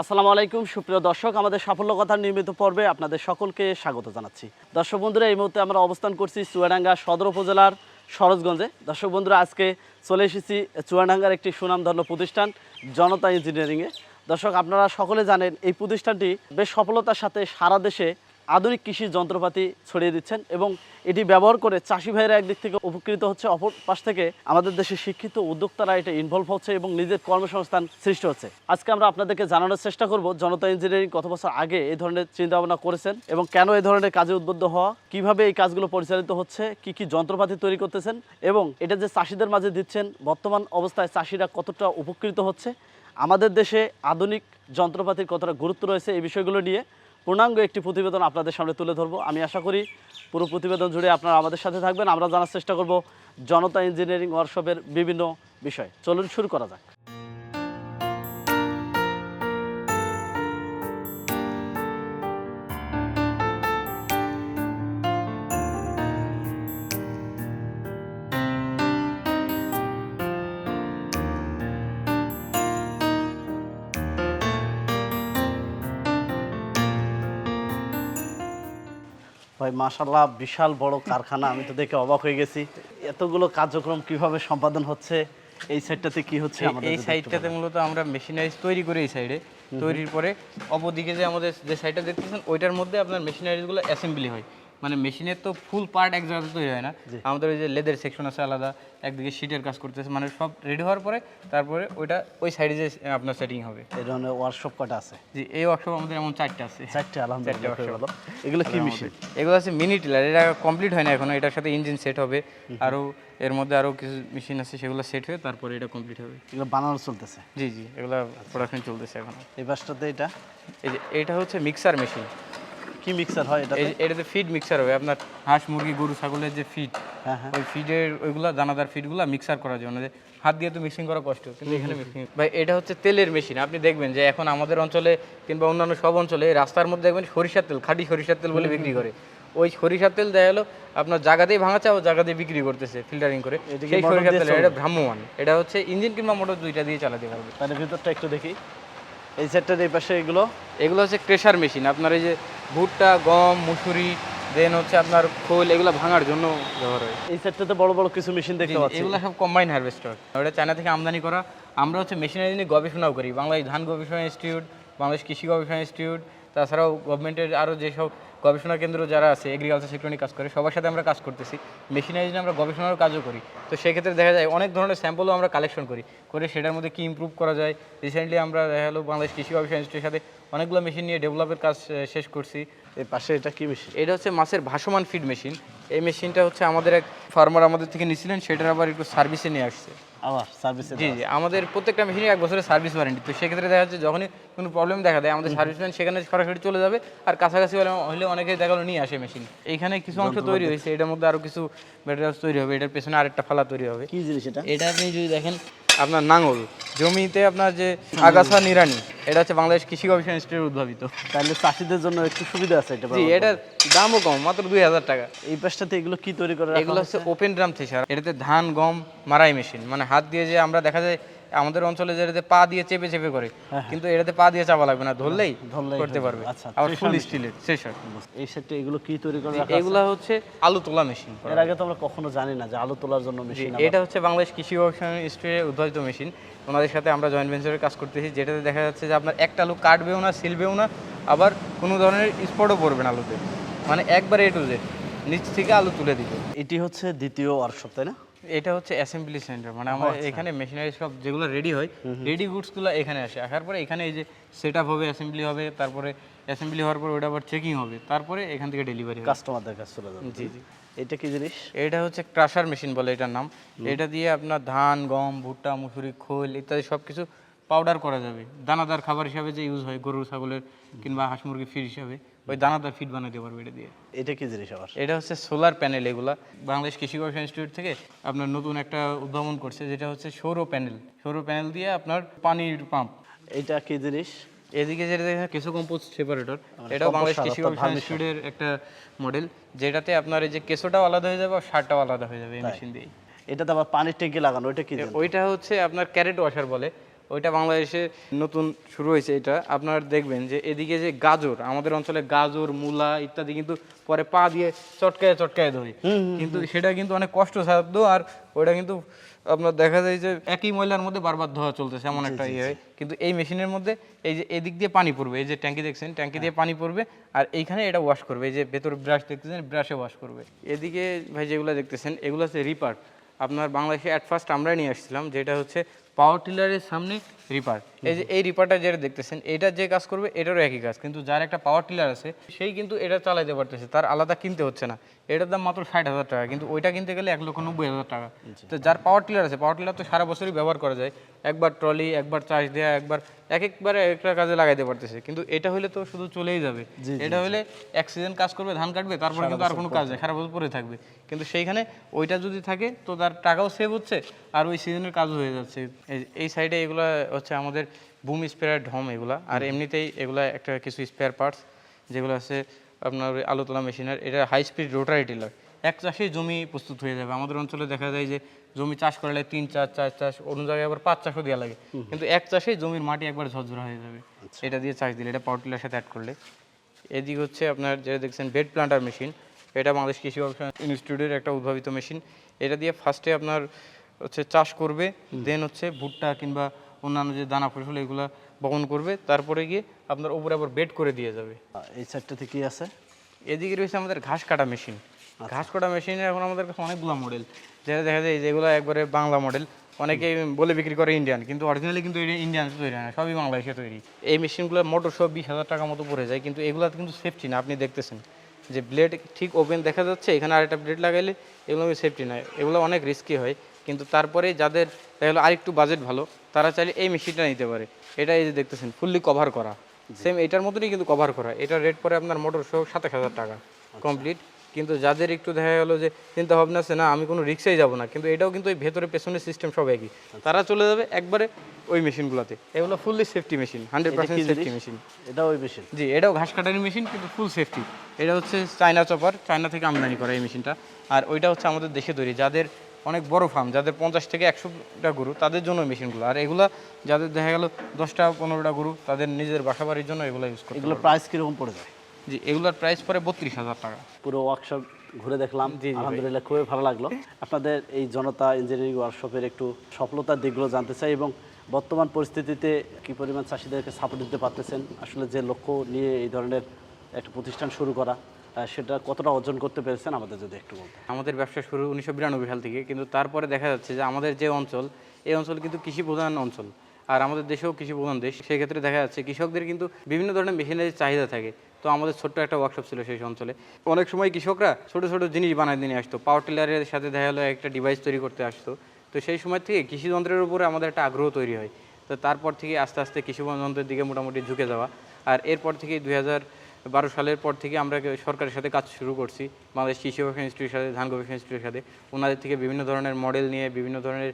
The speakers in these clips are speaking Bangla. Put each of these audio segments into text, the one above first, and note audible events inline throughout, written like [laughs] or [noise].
আসসালামু আলাইকুম, সুপ্রিয় দর্শক। আমাদের সাফল্য কথার নিয়মিত পর্বে আপনাদের সকলকে স্বাগত জানাচ্ছি। দর্শক বন্ধুরা, এই মুহূর্তে আমরা অবস্থান করছি চুয়াডাঙ্গা সদর উপজেলার সরোজগঞ্জে। দর্শক বন্ধুরা, আজকে চলে এসেছি চুয়াডাঙ্গার একটি সুনামধন্য প্রতিষ্ঠান, জনতা ইঞ্জিনিয়ারিংয়ে। দর্শক, আপনারা সকলে জানেন, এই প্রতিষ্ঠানটি বেশ সফলতার সাথে সারা দেশে আধুনিক কৃষি যন্ত্রপাতি ছড়িয়ে দিচ্ছেন এবং এটি ব্যবহার করে চাষি ভাইয়েরা একদিক থেকে উপকৃত হচ্ছে, অপর পাশ থেকে আমাদের দেশের শিক্ষিত উদ্যোক্তারা এটা ইনভলভ হচ্ছে এবং নিজের কর্মসংস্থান সৃষ্টি হচ্ছে। আজকে আমরা আপনাদেরকে জানানোর চেষ্টা করব, জনতা ইঞ্জিনিয়ারিং কত বছর আগে এই ধরনের চিন্তা ভাবনা করেছেন এবং কেন এই ধরনের কাজে উদ্বুদ্ধ হওয়া, কীভাবে এই কাজগুলো পরিচালিত হচ্ছে, কি কি যন্ত্রপাতি তৈরি করতেছেন এবং এটা যে চাষিদের মাঝে দিচ্ছেন, বর্তমান অবস্থায় চাষিরা কতটা উপকৃত হচ্ছে, আমাদের দেশে আধুনিক যন্ত্রপাতির কতটা গুরুত্ব রয়েছে এই বিষয়গুলো নিয়ে পূর্ণাঙ্গ একটি প্রতিবেদন আপনাদের সামনে তুলে ধরবো। আমি আশা করি পুরো প্রতিবেদন জুড়ে আপনারা আমাদের সাথে থাকবেন। আমরা জানার চেষ্টা করব জনতা ইঞ্জিনিয়ারিং ওয়ার্কশপের বিভিন্ন বিষয়। চলুন শুরু করা যাক। ভাই মাশাল্লাহ বিশাল বড় কারখানা। আমি তো দেখে অবাক হয়ে গেছি। এতগুলো কার্যক্রম কীভাবে সম্পাদন হচ্ছে? এই সাইডটাতে কি হচ্ছে এই- সাইডটাতে মূলত আমরা মেশিনারিজ তৈরি করি এই সাইডে। তৈরির পরে অপরদিকে যে আমাদের যে সাইডটা দেখতেছেন ওইটার মধ্যে আপনার মেশিনারিজগুলো অ্যাসেম্বলি হয়। মানে মেশিনের তো ফুল পার্ট এক জায়গাতে তৈরি হয় না। আমাদের ওই যে লেদের সেকশন আছে আলাদা একদিকে শীটের কাজ করতেছে মানে সব রেডি হওয়ার পরে তারপরে ওইটা ওই সাইডে যে আপনার সেটিং হবে। এই ধরনের ওয়ার্কশপ কটা আছে? জি এই ওয়ার্কশপ আমাদের এমন চারটে আছে। চারটে আলহামদুলিল্লাহ গেল এগুলো কি মেশিন এগুলো আছে মিনি টিলার এটা কমপ্লিট হয় না এখনও এটার সাথে ইঞ্জিন সেট হবে। আরও এর মধ্যে আরও কিছু মেশিন আছে সেগুলো সেট হয়ে তারপরে এটা কমপ্লিট হবে। এগুলো বানানো চলতেছে? জি জি এগুলো প্রোডাকশন চলতেছে এখন। এই পাশটাতে এটা? এই যে এটা হচ্ছে মিক্সার মেশিন কি মিক্সার হয় এটা এই এটাতে ফিড মিক্সার হবে। আপনার হাঁস মুরগি গরু ছাগলের যে ফিড হ্যাঁ হ্যাঁ। ওই ফিডের ওইগুলা দানাদার ফিডগুলো মিক্সার করার জন্য। হাত দিয়ে তো মিক্সিং করা কষ্ট কিন্তু এখানে মিক্সিং ভাই এটা হচ্ছে তেলের মেশিন আপনি দেখবেন যে এখন আমাদের অঞ্চলে কিংবা অন্যান্য সব অঞ্চলে রাস্তার মধ্যে দেখবেন সরিষার তেল খাঁটি সরিষার তেল বলে বিক্রি করে। ওই সরিষার তেল দেয়া হলো আপনার জায়গাতেই ভাঙাচ্ছে ও জায়গাতেই বিক্রি করতেছে ফিল্টারিং করে। এটা সেই সরিষার তেল এটা ভ্রাম্যমান এটা হচ্ছে ইঞ্জিন কিংবা মোটর দুইটা দিয়ে চালাতে পারবে। তাহলে ভিতরটা একটু দেখি। এই সেটটার এই পাশে এগুলো? এগুলো হচ্ছে ক্রেশার মেশিন। আপনার এই যে ভুট্টা গম মুসুরি দেন হচ্ছে আপনার খোল এগুলো ভাঙার জন্য ব্যবহার হয়। এই সেটটাতে বড় বড় কিছু মেশিন দেখতে পাচ্ছি। এগুলো সব কম্বাইন হারভেস্টার ওটা চায়না থেকে আমদানি করা। আমরা হচ্ছে মেশিনারি নিয়ে গবেষণাও করি। বাংলাদেশ ধান গবেষণা ইনস্টিটিউট বাংলাদেশ কৃষি গবেষণা ইনস্টিটিউট তাছাড়াও গভর্নমেন্টের আরও যেসব গবেষণা কেন্দ্র যারা আছে এগ্রিকালচার সেক্টর নিয়ে কাজ করে, সবার সাথে আমরা কাজ করতেছি। মেশিনারি নিয়ে আমরা গবেষণার কাজও করি। তো সেক্ষেত্রে দেখা যায় অনেক ধরনের স্যাম্পলও আমরা কালেকশন করি। করে সেটার মধ্যে কী ইম্প্রুভ করা যায়। রিসেন্টলি আমরা দেখা গেলো বাংলাদেশ কৃষি গবেষণা ইনস্টিটিউটের সাথে অনেকগুলো মেশিন নিয়ে ডেভেলপের কাজ শেষ করছি। এই পাশে এটা কী মেশিন এটা হচ্ছে মাছের ভাসমান ফিড মেশিন এই মেশিনটা হচ্ছে আমাদের এক ফার্মার আমাদের থেকে নিয়েছিলেন সেটার আবার একটু সার্ভিসে নিয়ে আসছে। আবার সার্ভিসে জি জি আমাদের প্রত্যেকটা মেশিনে এক বছরের সার্ভিস ওয়ারেন্টি তো সেক্ষেত্রে দেখা যাচ্ছে যখনই কোনো প্রবলেম দেখা দেয় আমাদের সার্ভিস সার্ভিসম্যান সেখানে সরাসরি চলে যাবে আর কাছাকাছি হলে হলে অনেকেই দেখা গেলো নিয়ে আসে মেশিন এইখানে কিছু অংশ তৈরি হয়েছে এটার মধ্যে আরও কিছু ম্যাটেরিয়ালস তৈরি হবে এটার পেছনে আরেকটা ফালা তৈরি হবে। কি জিনিস এটা? এটা আপনি যদি দেখেন আপনার নাঙল। জমিতে আপনার যে আগাছা নিরানি এটা হচ্ছে বাংলাদেশ কৃষি গবেষণা ইনস্টিটিউট উদ্ভাবিত। তাহলে চাষিদের জন্য একটু সুবিধা আছে এটা জি এটার দামও কম মাত্র দুই হাজার টাকা। এই পাশটাতে এগুলো কি তৈরি করে এগুলো হচ্ছে ওপেন ড্রাম থেসার। এটাতে ধান গম মারাই মেশিন মানে হাত দিয়ে যে আমরা দেখা যায় আমাদের অঞ্চলে যেটাতে পা দিয়ে চেপে চেপে করে কিন্তু এটাতে পা দিয়ে চাপা লাগবে না ধরলেই ধরলেই করতে পারবে। আচ্ছা, আবার ফুল স্টিলের সেসার এই সেটটা এগুলো কি তৈরি করে? এগুলা হচ্ছে আলু তোলা মেশিন এর আগে তো আমরা কখনো জানি না যে আলু তোলার জন্য মেশিন এটা হচ্ছে বাংলাদেশ কৃষি গবেষণা ইনস্টিটিউটের উদ্ভাবিত মেশিন ওনাদের সাথে আমরা জয়েন্ট ভেঞ্চারের কাজ করতেছি যেটাতে দেখা যাচ্ছে যে আপনার একটা আলু কাটবেও না সিলবেও না আবার কোনো ধরনের স্পটও পড়বে না আলুতে। মানে একবারে এ টু জেড নিচ থেকে আলু তুলে দিবে। এটি হচ্ছে দ্বিতীয় ওয়ার্কশপ তাই না? এটা হচ্ছে অ্যাসেম্বলি সেন্টার মানে আমরা এখানে মেশিনারি সব যেগুলো রেডি হয় রেডি গুডসগুলো এখানে আসে। আসার পরে এখানে এই যে সেট আপ হবে অ্যাসেম্বলি হবে তারপরে অ্যাসেম্বলি হওয়ার পর ওটা আবার চেকিং হবে তারপরে এখান থেকে ডেলিভারি কাস্টমারদের কাছে চলে যাবে। জি জি। এটা কি জিনিস? এটা হচ্ছে ক্রাশার মেশিন বলে এটার নাম। এটা দিয়ে আপনার ধান গম ভুট্টা মুসুরি খোল ইত্যাদি সব কিছু পাউডার করা যাবে। দানাদার খাবার হিসাবে যে ইউজ হয় গরু ছাগলের কিংবা হাঁস মুরগি ফিড হিসাবে। ওই দানাদার ফিড বানাতে পারবে এটা দিয়ে। এটা কি জিনিস আবার? এটা হচ্ছে সোলার প্যানেল এগুলা। বাংলাদেশ কৃষি গবেষণা ইনস্টিটিউট থেকে আপনার নতুন একটা উদ্ভাবন করছে যেটা হচ্ছে সৌর প্যানেল সৌর প্যানেল দিয়ে আপনার পানির পাম্প এটা কি জিনিস? এদিকে যেটা দেখেন কেঁচো কম্পোস্ট সেপারেটর এটাও বাংলাদেশ কৃষি গবেষণা ইনস্টিটিউটের একটা মডেল যেটাতে আপনার এই যে কেঁচোটাও আলাদা হয়ে যাবে আর সারটাও আলাদা হয়ে যাবে এই মেশিন দিয়ে এটাতে আবার পানির ট্যাঙ্কি লাগানো ওইটা কি? ওইটা হচ্ছে আপনার ক্যারেট ওয়াশার বলে। ওইটা বাংলাদেশে নতুন শুরু হয়েছে এটা। আপনারা দেখবেন যে এদিকে যে গাজর আমাদের অঞ্চলে গাজর মূলা ইত্যাদি কিন্তু পরে পা দিয়ে চটকায় চটকায় ধরে। কিন্তু সেটা কিন্তু অনেক কষ্টসাধ্য আর ওইটা কিন্তু আপনার দেখা যায় যে একই ময়লার মধ্যে বারবার ধোয়া চলতেছে এমন একটা ইয়ে হয়। কিন্তু এই মেশিনের মধ্যে এই যে এদিক দিয়ে পানি পড়বে এই যে ট্যাঙ্কি দেখছেন ট্যাঙ্কি দিয়ে পানি পড়বে আর এইখানে এটা ওয়াশ করবে এই যে ভেতর ব্রাশ দেখতেছেন ব্রাশে ওয়াশ করবে। এদিকে ভাই যেগুলো দেখতেছেন এগুলো হচ্ছে রিপার আপনার বাংলাদেশে অ্যাট ফার্স্ট আমরাই নিয়ে আসছিলাম যেটা হচ্ছে পাওয়ার টিলারের সামনে রিপার। এই যে এই রিপারটা যেটা দেখতেছেন এটা যে কাজ করবে এটারও একই কাজ। কিন্তু যার একটা পাওয়ার টিলার আছে সেই কিন্তু এটা চালাইতে পারতেছে তার আলাদা কিনতে হচ্ছে না। এটার দাম মাত্র ষাট হাজার টাকা কিন্তু ওইটা কিনতে গেলে এক লক্ষ নব্বই হাজার টাকা। তো যার পাওয়ার টিলার আছে পাওয়ার টিলার তো সারা বছরই ব্যবহার করা যায়। একবার ট্রলি একবার চার্জ দেওয়া একবার এক একবারে একটা কাজে লাগাইতে পারতেছে। কিন্তু এটা হলে তো শুধু চলেই যাবে। এটা হলে এক সিজন কাজ করবে ধান কাটবে তারপরে কিন্তু আর কোনো কাজ নেই সারা বছর পরে থাকবে। কিন্তু সেইখানে ওইটা যদি থাকে তো তার টাকাও সেভ হচ্ছে আর ওই সিজনের কাজও হয়ে যাচ্ছে। এই- এই সাইডে এগুলো হচ্ছে আমাদের বুম স্পেয়ার ঢম এগুলা। আর এমনিতেই এগুলা একটা কিছু স্পেয়ার পার্টস যেগুলো আছে আপনার আলো তোলা মেশিনের এটা হাই স্পিড রোটারি টিলার এক চাষে জমি প্রস্তুত হয়ে যাবে। আমাদের অঞ্চলে দেখা যায় যে জমি চাষ করলে তিন চার চার চাষ অন্য জায়গায় আবার পাঁচ চাষও দেওয়া লাগে। কিন্তু এক চাষে জমির মাটি একবার ঝরঝরা হয়ে যাবে। এটা দিয়ে চাষ দিলে এটা পাওয়ার টিলার সাথে অ্যাড করলে। এদিক হচ্ছে আপনার যেটা দেখছেন বেড প্লান্টার মেশিন এটা বাংলাদেশ কৃষি গবেষণা ইনস্টিটিউটের একটা উদ্ভাবিত মেশিন এটা দিয়ে ফার্স্টে আপনার হচ্ছে চাষ করবে দেন হচ্ছে ভুট্টা কিংবা অন্যান্য যে দানা ফসল এগুলো বপন করবে তারপরে গিয়ে আপনার উপরে আবার বেড করে দিয়ে যাবে। এই সাইডটা কি আছে? এদিকে রয়েছে আমাদের ঘাস কাটা মেশিন ঘাস কাটা মেশিনের এখন আমাদের কাছে অনেকগুলো মডেল যেটা দেখা যায় যেগুলো একবারে বাংলা মডেল অনেকে বলে বিক্রি করে ইন্ডিয়ান কিন্তু অরিজিনালি কিন্তু ইন্ডিয়ান তৈরি হয় না সবই বাংলাদেশে তৈরি। এই মেশিনগুলো মোটর সব বিশ হাজার টাকা মতো পড়ে যায় কিন্তু এগুলো কিন্তু সেফটি না আপনি দেখতেছেন। যে ব্লেড ঠিক ওপেন দেখা যাচ্ছে এখানে আরেকটা ব্লেড লাগাইলে এগুলো সেফটি নয় এগুলো অনেক রিস্কি হয়। কিন্তু তারপরে যাদের দেখা গেলো আরেকটু বাজেট ভালো তারা চাইলে এই মেশিনটা নিতে পারে। এটা এই যে দেখতেছেন ফুললি কভার করা। সেম এটার মতনই কিন্তু কভার করা। এটার রেট পরে আপনার মোটর সহ সাতাশ হাজার টাকা কমপ্লিট কিন্তু যাদের একটু দেখা গেলো যে চিন্তা ভাবনা আছে না আমি কোনো রিক্সায় যাব না। কিন্তু এটাও কিন্তু ওই ভেতরে পেছনের সিস্টেম সব একই। তারা চলে যাবে একবারে ওই মেশিনগুলোতে এগুলো fully safety machine hundred percent safety machine এটা ওই মেশিন জি এটাও ঘাস কাটারি মেশিন কিন্তু ফুল সেফটি এটা হচ্ছে চায়না চপার চায়না থেকে আমদানি করা এই মেশিনটা আর ওইটা হচ্ছে আমাদের দেশে তৈরি। যাদের অনেক বড় ফার্ম যাদের পঞ্চাশ থেকে একশোটা গরু তাদের জন্য মেশিনগুলো। আর এগুলা যাদের দেখা গেল দশটা পনেরোটা গরু তাদের নিজের বাসা বাড়ির জন্য এগুলো ইউজ করে এগুলো প্রাইস কীরকম পড়ে যায়? জি এগুলোর প্রাইস পরে বত্রিশ হাজার টাকা। পুরো ওয়ার্কশপ ঘুরে দেখলাম। আলহামদুলিল্লাহ খুবই ভালো লাগল। আপনাদের এই জনতা ইঞ্জিনিয়ারিং ওয়ার্কশপের একটু সফলতার দিকগুলো জানতে চাই এবং বর্তমান পরিস্থিতিতে কি পরিমাণ চাষিদেরকে সাপোর্ট দিতে পারতেছেন? আসলে যে লক্ষ্য নিয়ে এই ধরনের একটা প্রতিষ্ঠান শুরু করা সেটা কতটা অর্জন করতে পেরেছেন আমাদের যদি একটু বলতেন। আমাদের ব্যবসা শুরু উনিশশো বিরানব্বই সাল থেকে, কিন্তু তারপরে দেখা যাচ্ছে যে আমাদের যে অঞ্চল, এই অঞ্চল কিন্তু কৃষি প্রধান অঞ্চল। আর আমাদের দেশেও কৃষি প্রধান দেশ সেক্ষেত্রে দেখা যাচ্ছে কৃষকদের কিন্তু বিভিন্ন ধরনের মেশিনারির চাহিদা থাকে। তো আমাদের ছোট্ট একটা ওয়ার্কশপ ছিল সেই অঞ্চলে। অনেক সময় কৃষকরা ছোট ছোট জিনিস বানায় নিয়ে আসতো। পাওয়ার টিলারের সাথে দেখা গেলো একটা ডিভাইস তৈরি করতে আসতো। তো সেই সময় থেকে কৃষি যন্ত্রের উপরে আমাদের একটা আগ্রহ তৈরি হয়। তো তারপর থেকে আস্তে আস্তে কৃষি যন্ত্রের দিকে মোটামুটি ঝুঁকে যাওয়া। আর এরপর থেকে দুই হাজার বারো সালের পর থেকে আমরা সরকারের সাথে কাজ শুরু করছি। বাংলাদেশ কৃষি গবেষণা ইনস্টিটিউটের সাথে, ধান গবেষণা ইনস্টিটিউটের সাথে। ওনাদের থেকে বিভিন্ন ধরনের মডেল নিয়ে, বিভিন্ন ধরনের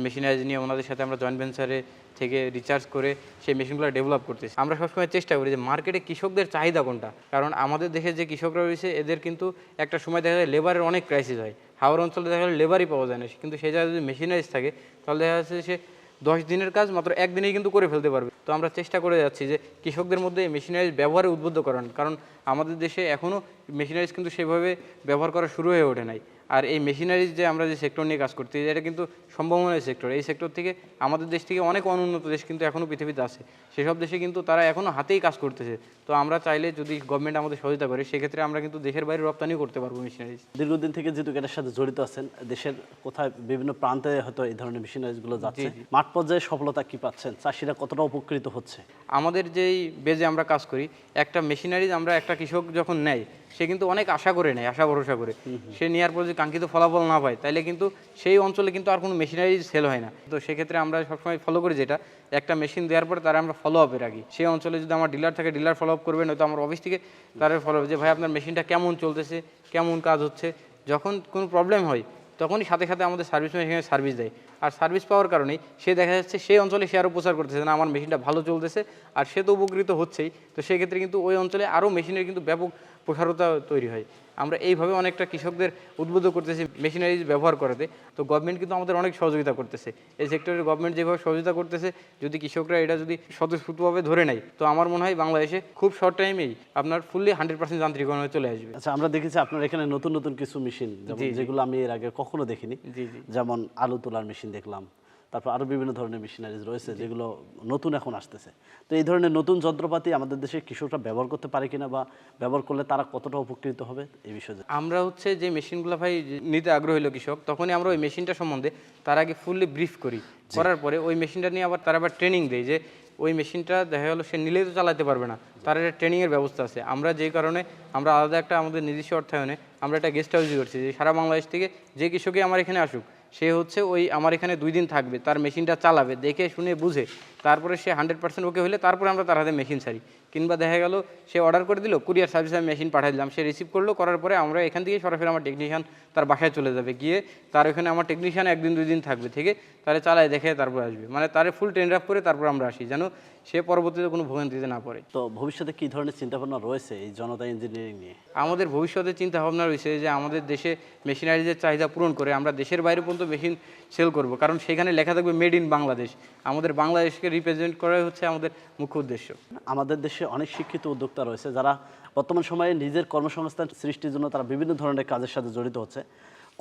মেশিনারিজ নিয়ে ওনাদের সাথে আমরা জয়েন্ট ভেঞ্চারে থেকে রিচার্জ করে সেই মেশিনগুলো ডেভেলপ করতেছি। আমরা সবসময় চেষ্টা করি যে মার্কেটে কৃষকদের চাহিদা কোনটা? কারণ আমাদের দেশে যে কৃষকরা রয়েছে, এদের কিন্তু একটা সময় দেখা যায় লেবারের অনেক ক্রাইসিস হয়। হাওড় অঞ্চলে দেখা গেলে লেবারই পাওয়া যায় না। কিন্তু সেই জায়গায় যদি মেশিনারিজ থাকে, তাহলে দেখা যাচ্ছে সে দশ দিনের কাজ মাত্র একদিনেই কিন্তু করে ফেলতে পারবে। তো আমরা চেষ্টা করে যাচ্ছি যে কৃষকদের মধ্যে এই মেশিনারিজ ব্যবহারে উদ্বুদ্ধ করান কারণ আমাদের দেশে এখনও মেশিনারিজ কিন্তু সেভাবে ব্যবহার করা শুরু হয়ে ওঠে নাই। আর এই মেশিনারিজ যে আমরা যে সেক্টর নিয়ে কাজ করতে এটা কিন্তু সম্ভাবনার সেক্টর এই সেক্টর থেকে আমাদের দেশ থেকে অনেক অনুন্নত দেশ কিন্তু এখনও পৃথিবীতে আছে। সেসব দেশে কিন্তু তারা এখনও হাতেই কাজ করতেছে। তো আমরা চাইলে যদি গভর্নমেন্ট আমাদের সহযোগিতা করে সেক্ষেত্রে আমরা কিন্তু দেশের বাইরে রপ্তানি করতে পারব মেশিনারিজ দীর্ঘদিন থেকে যেহেতু এটার সাথে জড়িত আছেন দেশের কোথায় বিভিন্ন প্রান্তে হয়তো এই ধরনের মেশিনারিজগুলো যাচ্ছে মাঠ পর্যায়ে সফলতা কি পাচ্ছেন? চাষিরা কতটা উপকৃত হচ্ছে? আমাদের যেই বেজে আমরা কাজ করি একটা মেশিনারিজ আমরা একটা কৃষক যখন নেয় সে কিন্তু অনেক আশা করে নেয় আশা ভরসা করে। সে নেওয়ার পর যদি কাঙ্ক্ষিত ফলাফল না পায় তাহলে কিন্তু সেই অঞ্চলে কিন্তু আর কোনো মেশিনারি সেল হয় না। তো সেক্ষেত্রে আমরা সবসময় ফলো করি যেটা একটা মেশিন দেওয়ার পরে তারা আমরা ফলো আপে রাখি সেই অঞ্চলে যদি আমার ডিলার থাকে ডিলার ফলো আপ করবে নয়তো আমার অফিস থেকে তারা ফলো আপ যে ভাই আপনার মেশিনটা কেমন চলতেছে? কেমন কাজ হচ্ছে? যখন কোনো প্রবলেম হয় তখনই সাথে সাথে আমাদের সার্ভিস মেশিনে সার্ভিস দেয়। আর সার্ভিস পাওয়ার কারণেই সে দেখা যাচ্ছে সেই অঞ্চলে সে আরও প্রচার করতেছে না আমার মেশিনটা ভালো চলতেছে। আর সে তো উপকৃত হচ্ছেই। তো সেক্ষেত্রে কিন্তু ওই অঞ্চলে আরও মেশিনের কিন্তু ব্যাপক প্রসারতা তৈরি হয়। আমরা এইভাবে অনেকটা কৃষকদের উদ্বুদ্ধ করতেছি মেশিনারিজ ব্যবহার করাতে। তো গভর্নমেন্ট কিন্তু আমাদের অনেক সহযোগিতা করতেছে। এই সেক্টরের গভর্নমেন্ট যেভাবে সহযোগিতা করতেছে যদি কৃষকরা এটা যদি স্বতঃস্ফূর্তভাবে ধরে নেয় তো আমার মনে হয় বাংলাদেশে খুব শর্ট টাইমেই আপনার ফুললি হান্ড্রেড পার্সেন্ট যান্ত্রিকরণ হয়ে চলে আসবে। আচ্ছা আমরা দেখেছি আপনার এখানে নতুন নতুন কিছু মেশিন যেগুলো আমি এর আগে কখনো দেখিনি। যেমন আলু তোলার মেশিন দেখলাম। তারপর আরও বিভিন্ন ধরনের মেশিনারিজ রয়েছে যেগুলো নতুন এখন আসতেছে। তো এই ধরনের নতুন যন্ত্রপাতি আমাদের দেশে কৃষকরা ব্যবহার করতে পারে কিনা বা ব্যবহার করলে তারা কতটা উপকৃত হবে এই বিষয়ে আমরা হচ্ছে যে মেশিনগুলো ভাই নিতে আগ্রহ হলো কৃষক তখনই আমরা ওই মেশিনটা সম্বন্ধে তার আগে ফুললি ব্রিফ করি। করার পরে ওই মেশিনটা নিয়ে আবার তারা আবার ট্রেনিং দেয় যে ওই মেশিনটা দেখা গেলো সে নিলেই তো চালাতে পারবে না তার একটা ট্রেনিংয়ের ব্যবস্থা আছে। আমরা যেই কারণে আমরা আলাদা একটা আমাদের নিজস্ব অর্থায়নে আমরা একটা গেস্ট হাউস করছি যে সারা বাংলাদেশ থেকে যে কৃষকই আমার এখানে আসুক সে হচ্ছে ওই আমার এখানে দুই দিন থাকবে, তার মেশিনটা চালাবে, দেখে শুনে বুঝে। তারপরে সে হান্ড্রেড পার্সেন্ট ওকে হলে তারপরে আমরা তার হাতে মেশিন ছাড়ি। কিংবা দেখা গেল সে অর্ডার করে দিল কুরিয়ার সার্ভিসে আমি মেশিন পাঠিয়ে দিলাম। সে রিসিভ করল, করার পরে আমরা এখান থেকে সরাসরি আমার টেকনিশিয়ান তার বাসায় চলে যাবে। গিয়ে তার ওখানে আমার টেকনিশিয়ান একদিন দুই দিন থাকবে থেকে তারে চালায় দেখে তারপর আসবে। মানে তারে ফুল ট্রেন আপ করে তারপর আমরা আসি। যেন সে পরবর্তীতে কোনো ভোগান্তিতে না পড়ে। তো ভবিষ্যতে কি ধরনের চিন্তাভাবনা রয়েছে এই জনতা ইঞ্জিনিয়ারিং নিয়ে? আমাদের ভবিষ্যতে চিন্তা ভাবনা রয়েছে যে আমাদের দেশে মেশিনারিজের চাহিদা পূরণ করে আমরা দেশের বাইরে পর্যন্ত মেশিন সেল করব। কারণ সেখানে লেখা থাকবে মেড ইন বাংলাদেশ। আমাদের বাংলাদেশকে রিপ্রেজেন্ট করাই হচ্ছে আমাদের মুখ্য উদ্দেশ্য। আমাদের দেশে অনেক শিক্ষিত উদ্যোক্তা রয়েছে যারা বর্তমান সময়ে নিজের কর্মসংস্থান সৃষ্টির জন্য তারা বিভিন্ন ধরনের কাজের সাথে জড়িত হচ্ছে।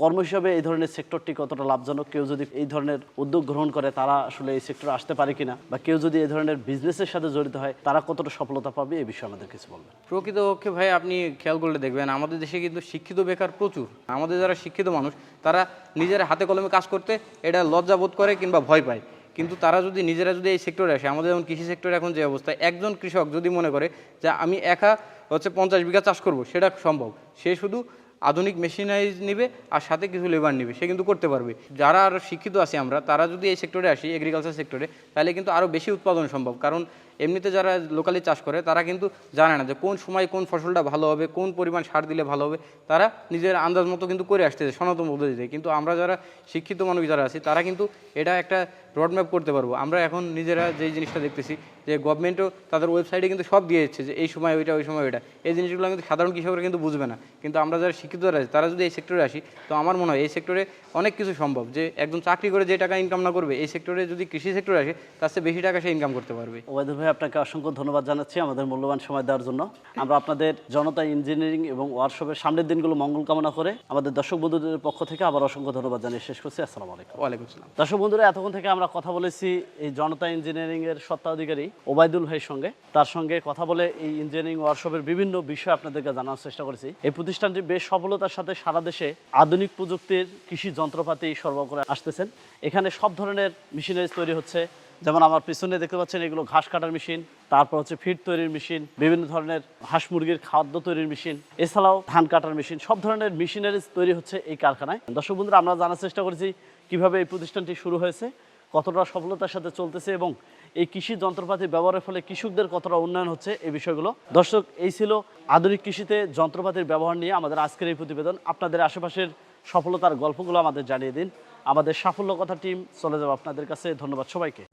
কর্ম হিসাবে এই ধরনের সেক্টরটি কতটা লাভজনক? কেউ যদি এই ধরনের উদ্যোগ গ্রহণ করে, তারা আসলে এই সেক্টরে আসতে পারে কিনা? বা কেউ যদি এই ধরনের বিজনেসের সাথে জড়িত হয়, তারা কতটা সফলতা পাবে? এই বিষয়ে আমাদের কিছু বলবেন। প্রকৃতপক্ষে ভাই, আপনি খেয়াল করলে দেখবেন, আমাদের দেশে কিন্তু শিক্ষিত বেকার প্রচুর। আমাদের যারা শিক্ষিত মানুষ, তারা নিজের হাতে কলমে কাজ করতে এটা লজ্জা বোধ করে কিংবা ভয় পায়। কিন্তু তারা যদি নিজেরা যদি এই সেক্টরে আসে, আমাদের যেমন কৃষি সেক্টরে এখন যে অবস্থা, একজন কৃষক যদি মনে করে যে, আমি একা হচ্ছে পঞ্চাশ বিঘা চাষ করব সেটা সম্ভব। সে শুধু আধুনিক মেশিনারিজ নিবে আর সাথে কিছু লেবার নিবে, সে কিন্তু করতে পারবে। যারা আরও শিক্ষিত আছি আমরা, তারা যদি এই সেক্টরে আসি এগ্রিকালচার সেক্টরে তাহলে কিন্তু আরও বেশি উৎপাদন সম্ভব। কারণ এমনিতে যারা লোকালি চাষ করে, তারা কিন্তু জানে না যে কোন সময় কোন ফসলটা ভালো হবে, কোন পরিমাণ সার দিলে ভালো হবে। তারা নিজের আন্দাজ মতো কিন্তু করে আসতেছে, সনাতন পদ্ধতিতে। কিন্তু আমরা যারা শিক্ষিত মানুষ যারা আছি, তারা কিন্তু এটা একটা রোডম্যাপ করতে পারব। আমরা এখন নিজেরা যেই জিনিসটা দেখতেছি যে গভর্নমেন্টও তাদের ওয়েবসাইটে কিন্তু সব দিয়ে দিচ্ছে যে এই সময় ওইটা ওই সময় ওইটা। এই জিনিসগুলো কিন্তু সাধারণ কৃষকরা কিন্তু বুঝবে না। কিন্তু আমরা যারা শিক্ষিত আছি তারা যদি এই সেক্টরে আসি তো আমার মনে হয় এই সেক্টরে অনেক কিছু সম্ভব। যে একজন চাকরি করে যে টাকা ইনকাম না করবে এই সেক্টরে যদি কৃষি সেক্টরে আসে তার চেয়ে বেশি টাকা সে ইনকাম করতে পারবে। ওবায়দুল ভাই আপনাকে অসংখ্য ধন্যবাদ জানাচ্ছি আমাদের মূল্যবান সময় দেওয়ার জন্য। [laughs] আমরা আপনাদের জনতা ইঞ্জিনিয়ারিং এবং ওয়ার্কশপের সামনের দিনগুলো মঙ্গল কামনা করে আমাদের দর্শক বন্ধুদের পক্ষ থেকে আবার অসংখ্য ধন্যবাদ জানিয়ে শেষ করছি। আসসালামু আলাইকুম। ওয়ালাইকুম আসসালাম। দর্শক বন্ধুরা এতক্ষণ থেকে আমরা কথা বলেছি এই জনতা ইঞ্জিনিয়ারিং এর স্বত্বাধিকারী ওবায়দুল ভাইয়ের সঙ্গে। তার সঙ্গে কথা বলে এই ইঞ্জিনিয়ারিং ওয়ার্কশপের বিভিন্ন বিষয় আপনাদেরকে জানার চেষ্টা করেছি। এই প্রতিষ্ঠানটি বেশ সফলতার সাথে সারা দেশে আধুনিক প্রযুক্তির কৃষি যন্ত্রপাতি সরবরাহ করে আসতেছেন। এখানে সব ধরনের মেশিনারিজ তৈরি হচ্ছে। যেমন আমার পিছনে দেখতে পাচ্ছেন, এগুলো ঘাস কাটার মেশিন, তারপর হচ্ছে ফিড তৈরির মেশিন, বিভিন্ন ধরনের হাঁস মুরগির খাদ্য তৈরির মেশিন, এছাড়াও ধান কাটার মেশিন, সব ধরনের মেশিনারিজ তৈরি হচ্ছে এই কারখানায়। দর্শক বন্ধুরা, আমরা জানার চেষ্টা করেছি কীভাবে এই প্রতিষ্ঠানটি শুরু হয়েছে। কতটা সফলতার সাথে চলতেছে এবং এই কৃষি যন্ত্রপাতি ব্যবহারের ফলে কৃষকদের কতটা উন্নয়ন হচ্ছে এই বিষয়গুলো। দর্শক, এই ছিল আধুনিক কৃষিতে যন্ত্রপাতির ব্যবহার নিয়ে আমাদের আজকের এই প্রতিবেদন। আপনাদের আশেপাশের সফলতার গল্পগুলো আমাদের জানিয়ে দিন। আমাদের সাফল্য কথা টিম চলে যাব আপনাদের কাছে। ধন্যবাদ সবাইকে।